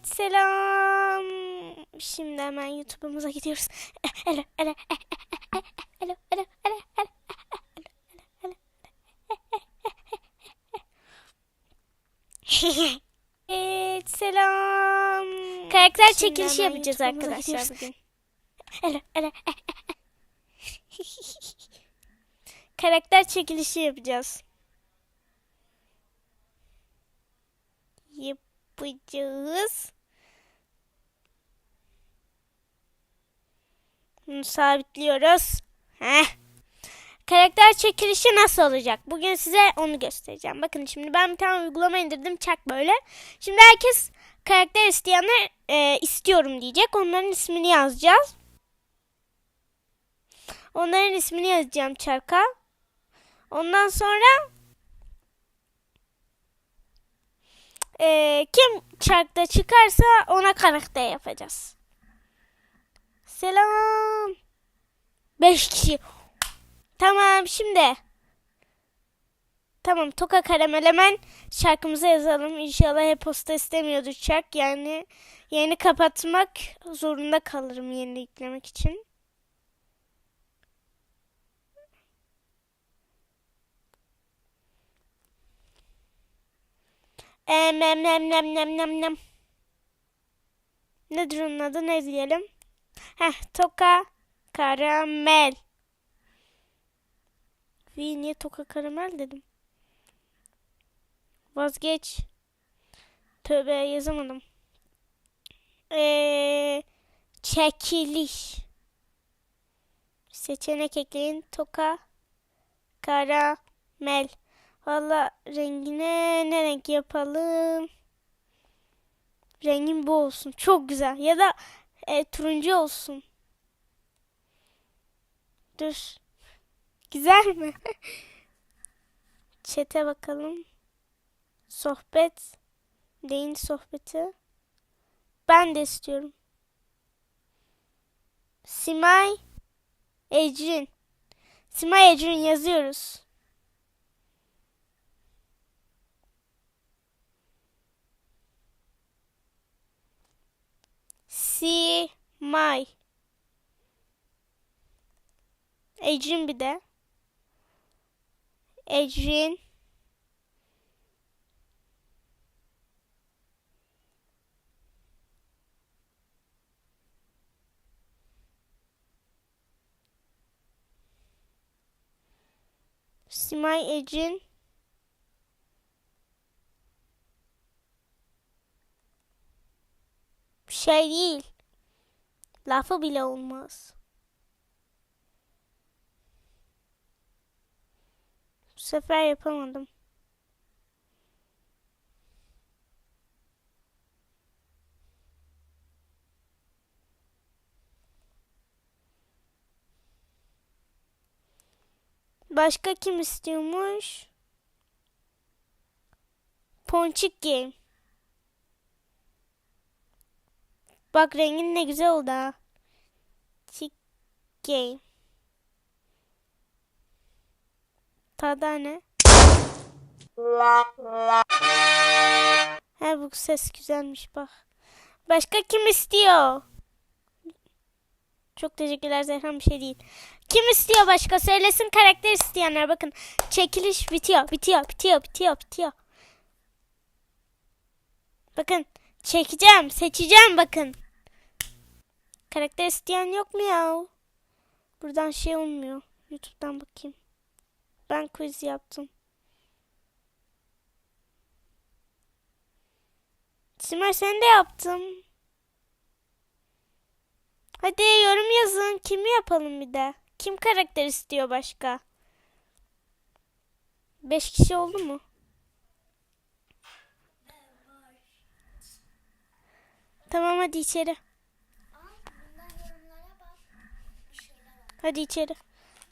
Evet selam. Şimdi hemen YouTube'umuza gidiyoruz. Elo elo elo elo elo Evet selam. Karakter Şimdi çekilişi yapacağız arkadaşlar bugün. Elo elo Karakter çekilişi yapacağız. Yapacağız. Bunu sabitliyoruz. Heh. Karakter çekilişi nasıl olacak? Bugün size onu göstereceğim. Bakın şimdi ben bir tane uygulama indirdim. Çak böyle. Şimdi herkes karakter isteyenler e, istiyorum diyecek. Onların ismini yazacağız. Onların ismini yazacağım çarka. Ondan sonra e, kim çarkta çıkarsa ona karakter yapacağız. Selam. Beş kişi. Tamam şimdi. Tamam Toka Karamel hemen şarkımıza yazalım. İnşallah e-posta istemiyordu şark. Yani yeni kapatmak zorunda kalırım yeni yüklemek için. Em, nem nem nem nem nem nem. Nedir onun adı ne diyelim? Heh Toka Karamel. Vi niye Toka Karamel dedim. Vazgeç. Tövbe yazamadım. Ee, çekiliş. Seçenek ekleyin. Toka karamel. Valla rengine ne renk yapalım? Rengin bu olsun. Çok güzel. Ya da e, turuncu olsun. Dur. Güzel mi? Çete bakalım. Sohbet. Deyin sohbeti. Ben de istiyorum. Simay. Ecrin. Simay Ecrin yazıyoruz. Simay. Ecrin bir de. Ecrin. Simay Ecrin. Bir şey değil. Lafı bile olmaz. Bu sefer yapamadım. Başka kim istiyormuş? Ponçik Game. Bak rengin ne güzel oldu ha. Game. Tadı ne? Ha bu ses güzelmiş bak. Başka kim istiyor? Çok teşekkürler Zehra bir şey değil. Kim istiyor başka? Söylesin karakter isteyenler. Bakın çekiliş bitiyor. Bitiyor. Bitiyor. Bitiyor. Bitiyor. Bakın çekeceğim. Seçeceğim bakın. Karakter isteyen yok mu ya? Buradan şey olmuyor. Youtube'dan bakayım. Ben quiz yaptım. Simay sen de yaptım. Hadi yorum yazın. Kimi yapalım bir de? Kim karakter istiyor başka? Beş kişi oldu mu? Tamam hadi içeri. Hadi içeri.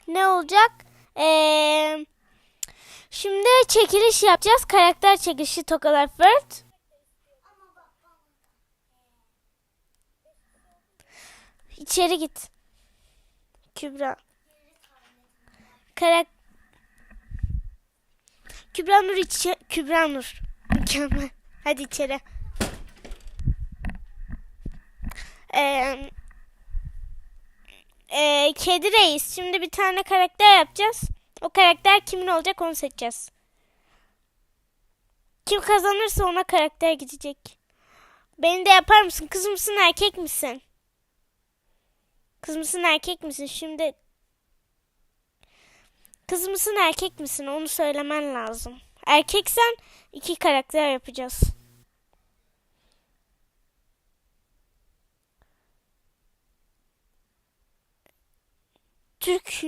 Ne olacak? Ee, şimdi çekiliş yapacağız. Karakter çekilişi Tokalar First. İçeri git. Kübra. Karak Kübra Nur içe Kübra Nur. Mükemmel. Hadi içeri. Ee, e, kedi reis. Şimdi bir tane karakter yapacağız. O karakter kimin olacak onu seçeceğiz. Kim kazanırsa ona karakter gidecek. Beni de yapar mısın? Kız mısın erkek misin? Kız mısın erkek misin? Şimdi kız mısın erkek misin? Onu söylemen lazım. Erkeksen iki karakter yapacağız. Türk.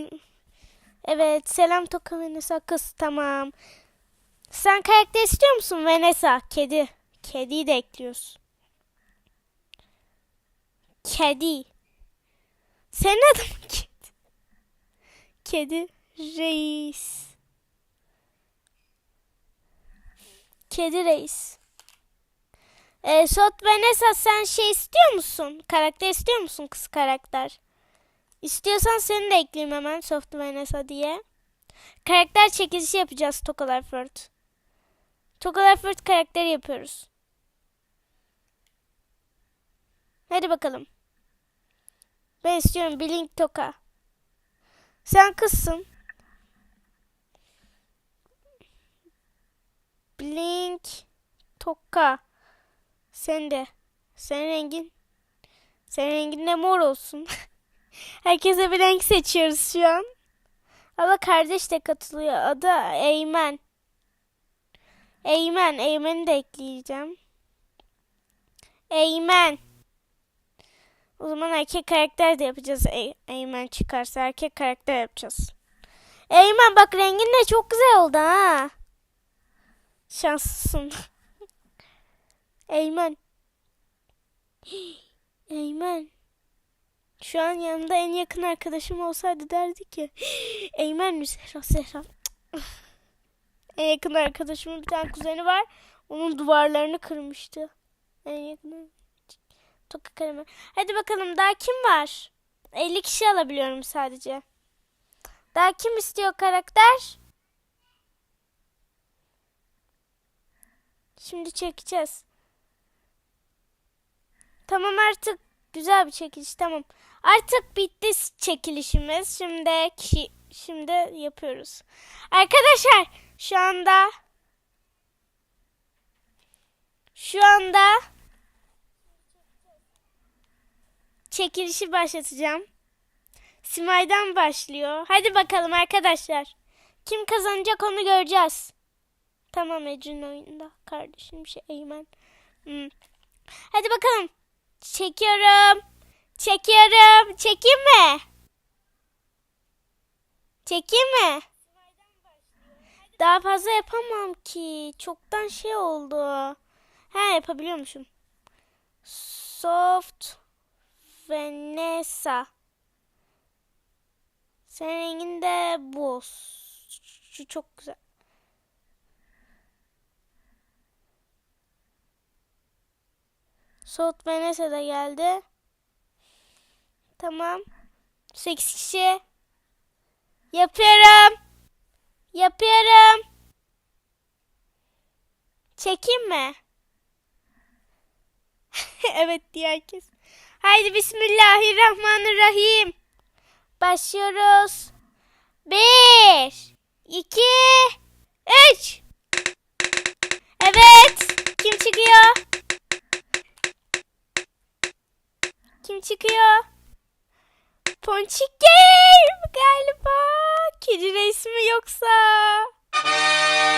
Evet, selam Toka Vanessa kız tamam. Sen karakter istiyor musun Vanessa? Kedi. Kediyi de ekliyoruz. Kedi. Senin adın kedi? Kedi reis. Kedi reis. Ee, Sot Vanessa sen şey istiyor musun? Karakter istiyor musun kız karakter? İstiyorsan seni de ekleyeyim hemen Soft Vanessa diye. Karakter çekilişi yapacağız Toka Lifeford. Toka Lifeford karakteri yapıyoruz. Hadi bakalım. Ben istiyorum Blink Toka. Sen kızsın. Blink Toka. Sen de. Senin rengin. Senin rengin de mor olsun. Herkese bir renk seçiyoruz şu an. Ama kardeş de katılıyor. Adı Eymen. Eymen. Eymen'i de ekleyeceğim. Eymen. O zaman erkek karakter de yapacağız. Ey Eymen çıkarsa erkek karakter yapacağız. Eymen bak rengin de çok güzel oldu ha. Şanslısın. Eymen. Eymen. Şu an yanımda en yakın arkadaşım olsaydı derdi ki Eymen mi Zehra Zehra. en yakın arkadaşımın bir tane kuzeni var. Onun duvarlarını kırmıştı. En yakın Toka kalemi. Hadi bakalım daha kim var? 50 kişi alabiliyorum sadece. Daha kim istiyor karakter? Şimdi çekeceğiz. Tamam artık güzel bir çekiliş tamam. Artık bitti çekilişimiz. Şimdi kişi şimdi yapıyoruz. Arkadaşlar şu anda şu anda çekilişi başlatacağım. Simay'dan başlıyor. Hadi bakalım arkadaşlar. Kim kazanacak onu göreceğiz. Tamam Ecrin oyunda. Kardeşim şey Eymen. Hmm. Hadi bakalım. Çekiyorum. Çekiyorum. Çekeyim mi? Çekeyim mi? Daha fazla yapamam ki. Çoktan şey oldu. Ha yapabiliyormuşum. Soft Vanessa. Senin rengin de bu. Şu çok güzel. Soft Vanessa da geldi. Tamam. 8 kişi. Yapıyorum. Yapıyorum. Çekeyim mi? evet diye herkes. Haydi Bismillahirrahmanirrahim. Başlıyoruz. Bir, iki, üç. Evet. Kim çıkıyor? Kim çıkıyor? Ponçik Game galiba. Kedi reis mi yoksa?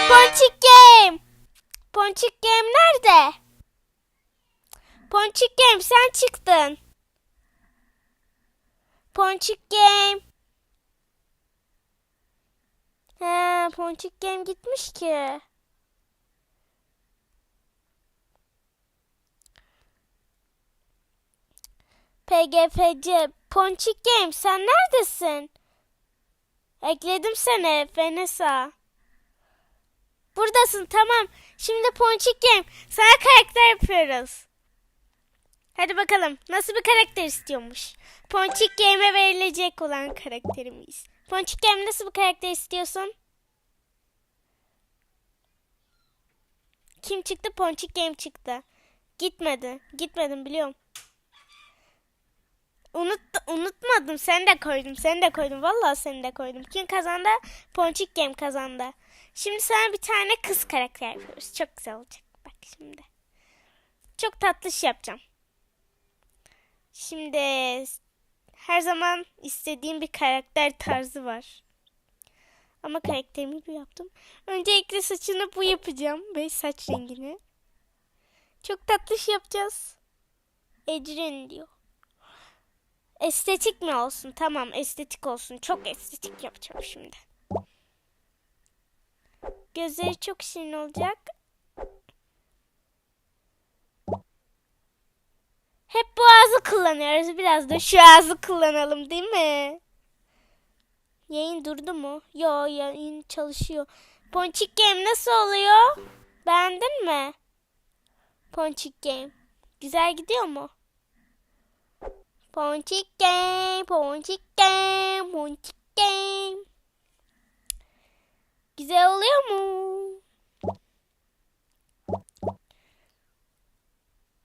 Ponçik Game. Ponçik Game nerede? Ponçik Game sen çıktın. Ponçik Game. He, Ponçik Game gitmiş ki. PGFC Ponçik Game sen neredesin? Ekledim seni Vanessa. Buradasın tamam. Şimdi Ponçik Game sana karakter yapıyoruz. Hadi bakalım nasıl bir karakter istiyormuş. Ponçik Game'e verilecek olan karakterimiz. Ponçik Game nasıl bir karakter istiyorsun? Kim çıktı? Ponçik Game çıktı. Gitmedi. Gitmedim biliyorum. Unut, unutmadım. Sen de koydum. Sen de koydum. Vallahi seni de koydum. Kim kazandı? Ponçik Game kazandı. Şimdi sana bir tane kız karakter yapıyoruz. Çok güzel olacak. Bak şimdi. Çok tatlış yapacağım. Şimdi her zaman istediğim bir karakter tarzı var. Ama karakterimi bu yaptım. Öncelikle saçını bu yapacağım. Ve saç rengini. Çok tatlış yapacağız. Ecrin diyor. Estetik mi olsun? Tamam estetik olsun. Çok estetik yapacağım şimdi. Gözleri çok şirin olacak. Hep bu ağzı kullanıyoruz. Biraz da şu ağzı kullanalım değil mi? Yayın durdu mu? Yo yayın çalışıyor. Ponçik Game nasıl oluyor? Beğendin mi? Ponçik Game. Güzel gidiyor mu? Ponçik Game, Ponçik Game, Ponçik Game. Güzel oluyor mu?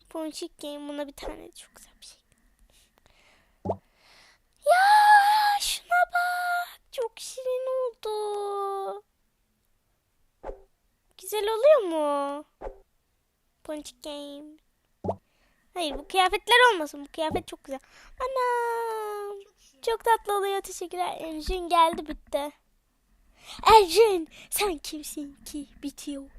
Ponçik Game buna bir tane çok güzel bir şey. Ya şuna bak. Çok şirin oldu. Güzel oluyor mu? Ponçik Game. Hayır bu kıyafetler olmasın. Bu kıyafet çok güzel. Anam. Çok tatlı oluyor. Teşekkürler. Erjin geldi bitti. Erjin sen kimsin ki bitiyor.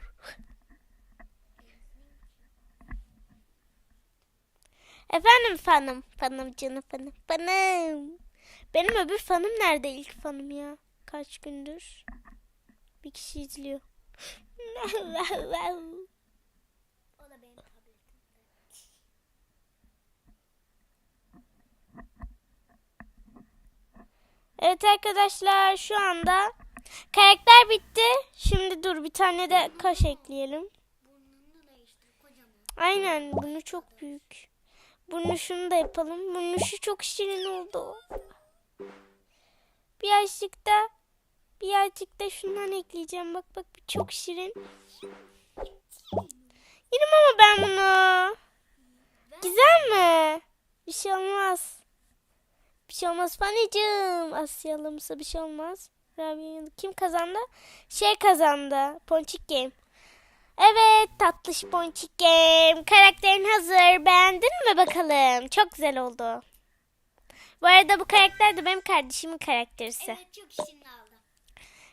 Efendim fanım. Fanım canım fanım. Fanım. Benim öbür fanım nerede ilk fanım ya? Kaç gündür? Bir kişi izliyor. O da benim tabletimde. Evet arkadaşlar şu anda karakter bitti. Şimdi dur bir tane de kaş ekleyelim. Aynen bunu çok büyük. Bunu şunu da yapalım. Bunu şu çok şirin oldu. Birazcık da birazcık da şundan ekleyeceğim. Bak bak bir çok şirin. Yerim ama ben bunu. Güzel mi? Bir şey olmaz. Bir şey olmaz Fanny'cim. Asyalımsa bir şey olmaz. Rabia kim kazandı? Şey kazandı. Ponçik Game. Evet tatlış Ponçik Game. Karakterin hazır. Beğendin mi bakalım? Çok güzel oldu. Bu arada bu karakter de benim kardeşimin karakterisi. Evet çok şirin aldı.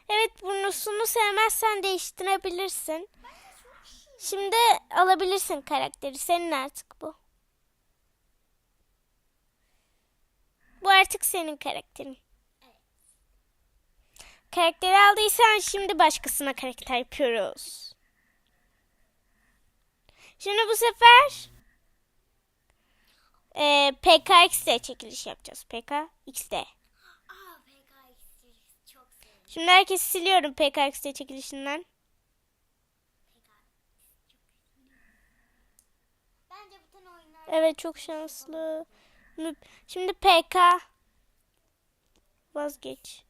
Evet burnusunu sevmezsen değiştirebilirsin. Şimdi alabilirsin karakteri. Senin artık bu. Artık senin karakterin. Karakteri aldıysan şimdi başkasına karakter yapıyoruz. Şimdi bu sefer e, PKX'de çekiliş yapacağız. PKX'de. Aa çok. Şimdi herkes siliyorum PKX'de çekilişinden. Evet çok şanslı. Şimdi PK. Vazgeç.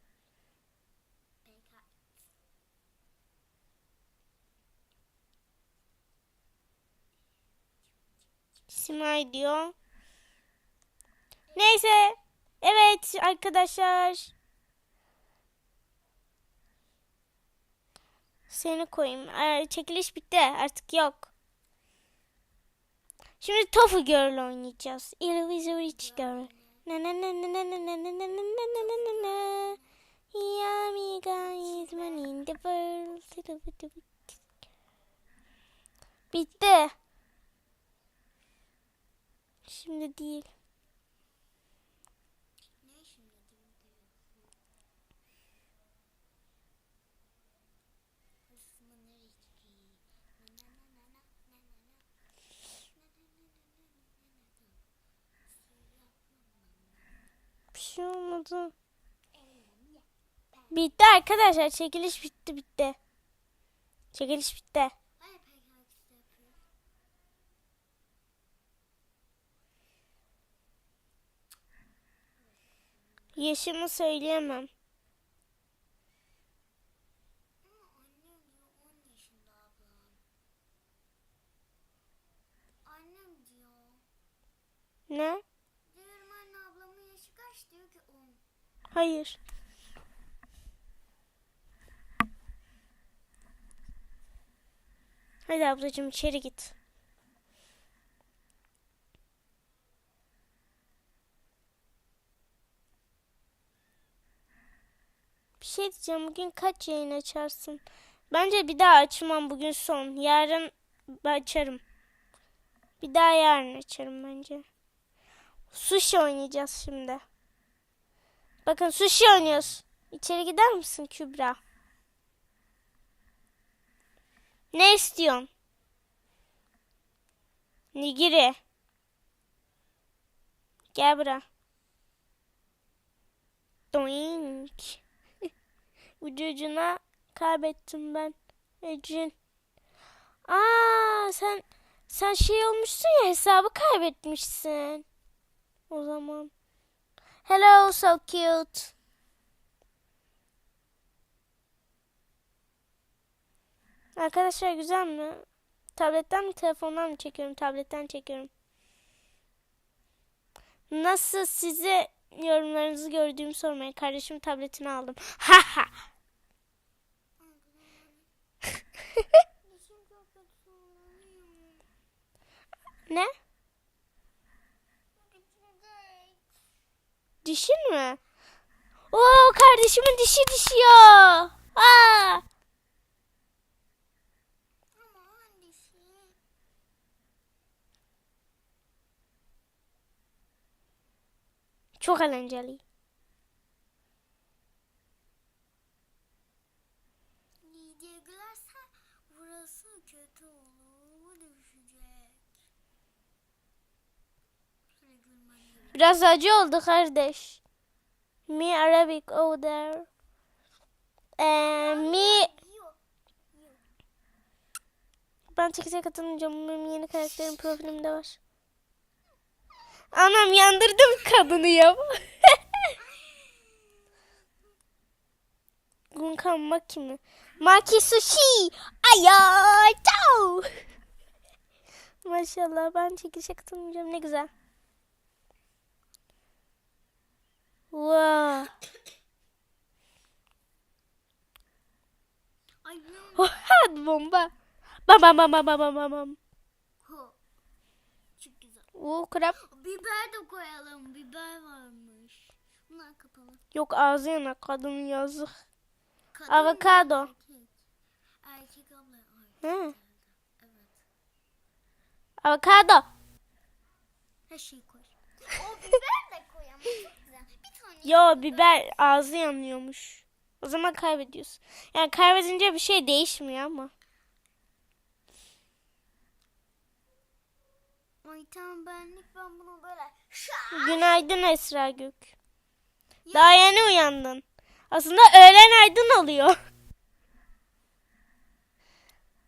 Simay diyor. Neyse. Evet arkadaşlar. Seni koyayım. Ee, çekiliş bitti. Artık yok. Şimdi Tofu Girl oynayacağız. Illusion Rich Girl. Na na na na na na na na na na na na na na. Yummy guys, man in the world. Bitti. Şimdi değil. Ne şimdi diyorsun? Hırsımı nereye çıkayım? Na na na na na na na na. Bir olmadı. Bitti arkadaşlar. Çekiliş bitti bitti. Çekiliş bitti. Yaşımı söyleyemem. Ama Hayır. Hadi ablacığım içeri git. Bir şey diyeceğim. Bugün kaç yayın açarsın? Bence bir daha açmam. Bugün son. Yarın açarım. Bir daha yarın açarım bence. Sushi oynayacağız şimdi. Bakın sushi oynuyoruz. İçeri gider misin Kübra? Ne istiyorsun? Nigiri. Gel buraya. Doink. Ucu ucuna kaybettim ben. Ecin. Aa sen sen şey olmuşsun ya hesabı kaybetmişsin. O zaman. Hello so cute. Arkadaşlar güzel mi? Tabletten mi telefondan mı çekiyorum? Tabletten çekiyorum. Nasıl size yorumlarınızı gördüğümü sormayın. Kardeşim tabletini aldım. Ha ha. Ne? Gidecek. Dişin mi? Oo kardeşimin dişi düşüyor. Aa. Çok eğlenceli. Biraz acı oldu kardeş. Me Arabic there. Ee, me ben çekize katılmayacağım. Benim yeni karakterim profilimde var. Anam yandırdım kadını ya. Gunkan Maki mi? Maki Sushi. Aya. Ciao. Maşallah ben çekilişe katılmayacağım. Ne güzel. Wow. Ay bu Oha bomba. Bam bam bam bam bam bam bam bam. Ho. Çok güzel. Oo krep. Biber de koyalım. Biber varmış. Bunlar kapalı. Yok ağzı yanak kadının yazık. Kadın Avokado. Erkek. Erkek abla. Hı. Evet. Avokado. Her şeyi koy. O biber de koy ama çok güzel. Bir tane. Yo biber ağzı yanıyormuş. O zaman kaybediyorsun. Yani kaybedince bir şey değişmiyor ama. Ay tamam benlik ben bunu böyle. Günaydın Esra Gök. Daha yeni uyandın. Aslında öğlen aydın oluyor.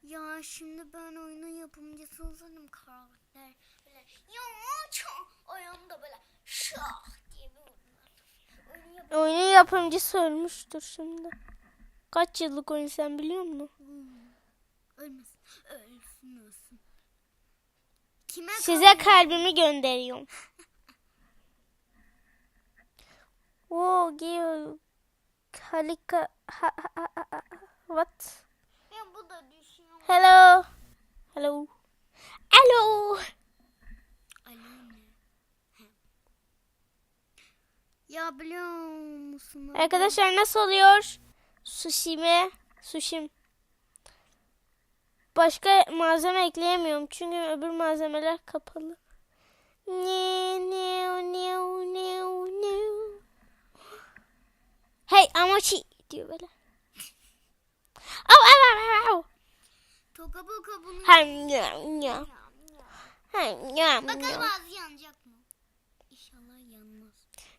Ya şimdi ben oyunun yapımcısı olsaydım karakter böyle ya çok ayağımda böyle şah diye bir oyun Oyunu yap- Oyunun yapımcısı ölmüştür şimdi. Kaç yıllık oyun sen biliyor musun? Ölmesin. Ölsün ölsün. Kime Size kaldı? kalbimi gönderiyorum. Oo, give Halika ha, ha, ha, ha, ha. What? Ya bu da düşüyor. Hello. Hello. Hello. Alo ne? He. Ya biliyor musun? Arkadaşlar nasıl oluyor? Sushi mi? Sushim. Başka malzeme ekleyemiyorum çünkü öbür malzemeler kapalı. Ne ne ne ne ne. Hey amochi diyor böyle. Au au au au. Toka boka bunu Hem ya ya. Hem ya Bakalım ağzı yanacak.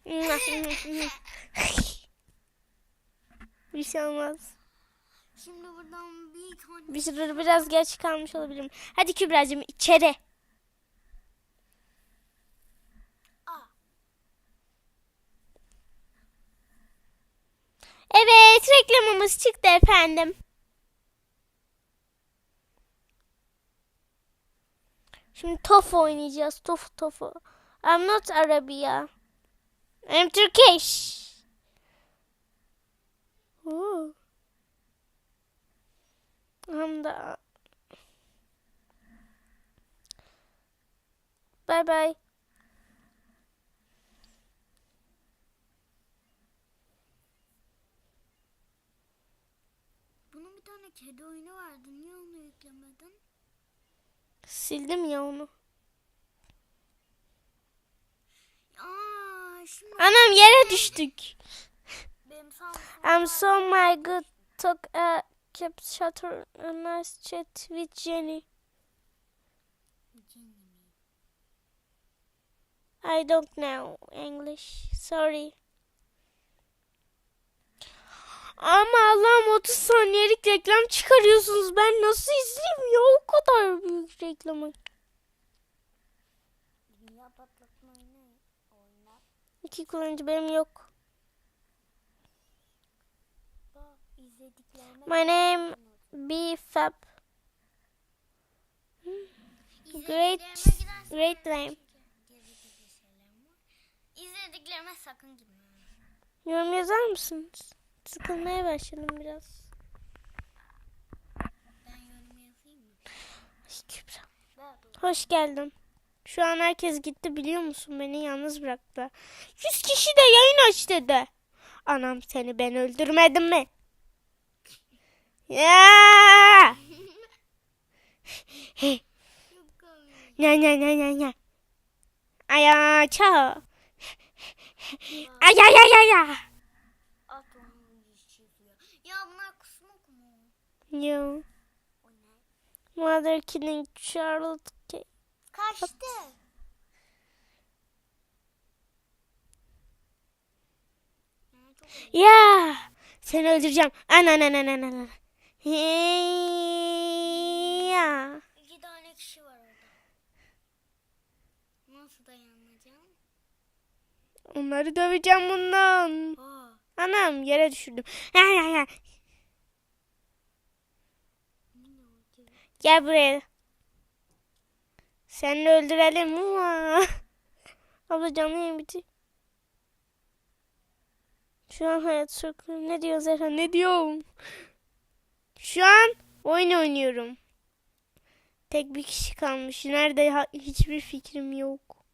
Bir şey olmaz. Şimdi buradan bir tane Bir sürü biraz geç kalmış olabilirim. Hadi Kübra'cığım içeri. Aa, Evet reklamımız çıktı efendim. Şimdi tofu oynayacağız. Tofu tofu. I'm not Arabia. I'm Turkish. Oo. Hem de Bye bye. Bunun bir tane kedi oyunu vardı. Niye onu yüklemedin? Sildim ya onu. Aa, Anam yere düştük. I'm so my good talk a kept shutter a nice chat with Jenny. I don't know English. Sorry. Ama Allah'ım 30 saniyelik reklam çıkarıyorsunuz. Ben nasıl izleyeyim ya o kadar büyük reklamı. İki kullanıcı benim yok. My name B Fab. Great, great name. İzlediklerime sakın gitme. Yorum yazar mısınız? Sıkılmaya başladım biraz. Ben yorum yazayım mı? Ay, Kübra. Hoş geldin. Şu an herkes gitti biliyor musun? Beni yalnız bıraktılar. Yüz kişi de yayın aç dedi. Anam seni ben öldürmedim mi? Ya! Ne ne ne ne ne. Ay ay ay ay ay. At onu çiziyor. Ya bunlar kusmuk mu? Yo. O ne? Mother killing Charlotte. Kaçtı. Ya. Seni öldüreceğim. Ana ana ana ana ana. Ya. İki tane kişi var orada. Nasıl dayanacağım? Onları döveceğim bundan. Aa, Anam yere düşürdüm. Ya ya? Gel buraya. Seni öldürelim. Abla canlı yayın. Şu an hayat sokulu. Ne diyor Zehra? Ne diyorum? Şu an oyun oynuyorum. Tek bir kişi kalmış. Nerede hiçbir fikrim yok.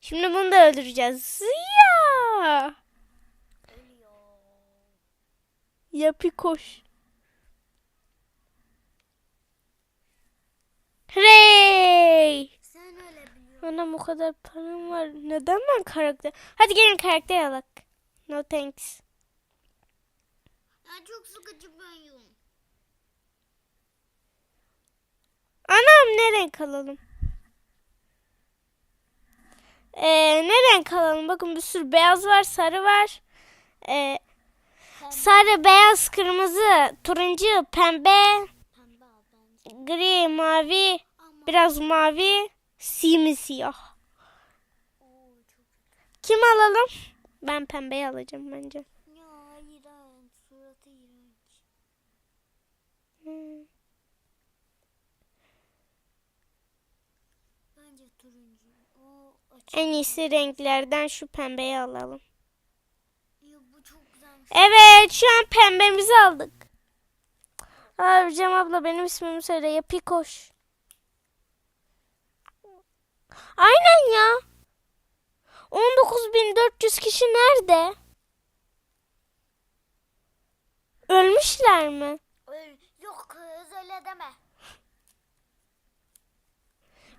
Şimdi bunu da öldüreceğiz. Ya! Yapı koş. Biliyorsun. Anam o kadar param var. Neden ben karakter? Hadi gelin karakter alak. No thanks. Ya çok sıkıcı bir oyun. Anam ne renk alalım? Ee, ne renk alalım? Bakın bir sürü beyaz var, sarı var. Ee, sarı, beyaz, kırmızı, turuncu, pembe, gri, mavi, biraz mavi, simsiyah. Kim alalım? Ben pembeyi alacağım bence. Ya iğrenç. Suratı iğrenç. Hmm. Bence turuncu. O açık. En iyisi renklerden şu pembeyi alalım. Ya bu çok güzelmiş. Evet şu an pembemizi aldık. Abi Cem abla benim ismimi söyle. Yapı koş. Aynen ya. 19.400 kişi nerede? Ölmüşler mi? Yok kız öyle deme.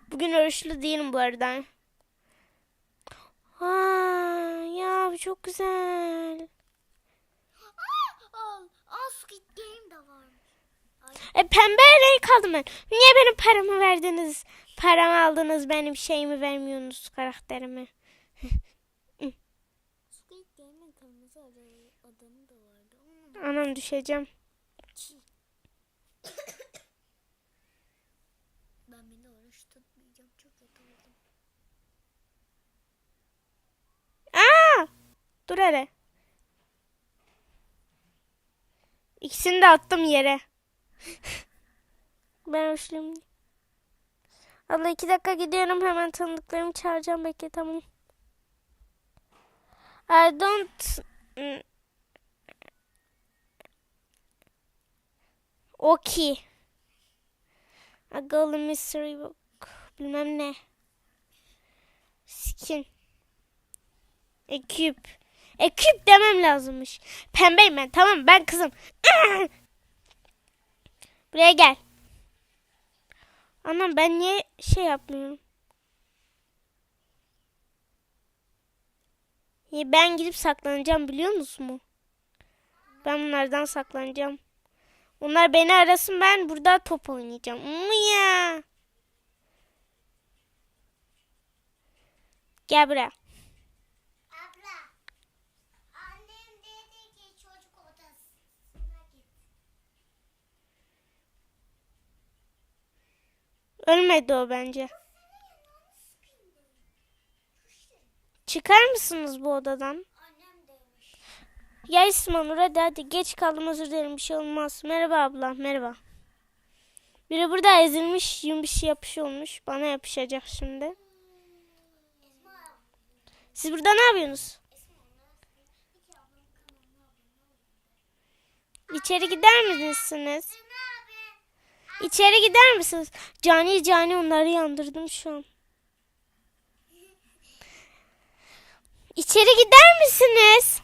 Bugün oruçlu değilim bu arada. Aa, ya çok güzel. Aa, Squid Game de var. E pembe renk aldım ben. Niye benim paramı verdiniz? Paramı aldınız benim şeyimi vermiyorsunuz karakterimi. Squid Game'in kırmızı adamı da vardı. Onu Anam düşeceğim. Ben bile oruç tutmayacağım. Çok oldum. Aa! Dur hele. İkisini de attım yere. ben hoşluyum. Allah iki dakika gidiyorum hemen tanıdıklarımı çağıracağım bekle tamam. I don't. Okay. A Golden Mystery Book. Bilmem ne. Skin. Ekip. Ekip demem lazımmış. Pembeyim ben tamam ben kızım. Buraya gel. Anam ben niye şey yapmıyorum? Ya Ben gidip saklanacağım biliyor musun mu? Ben bunlardan saklanacağım. Onlar beni arasın ben burada top oynayacağım. Mu ya. Gel buraya. Abla. Annem dedi ki çocuk odasına git. Ölmedi o bence. Çıkar mısınız bu odadan? Ya İsmanur hadi hadi geç kaldım özür dilerim bir şey olmaz. Merhaba abla merhaba. Biri burada ezilmiş yum bir şey yapış olmuş. Bana yapışacak şimdi. Siz burada ne yapıyorsunuz? İçeri gider misiniz? İçeri gider misiniz? Cani cani onları yandırdım şu an. İçeri gider misiniz?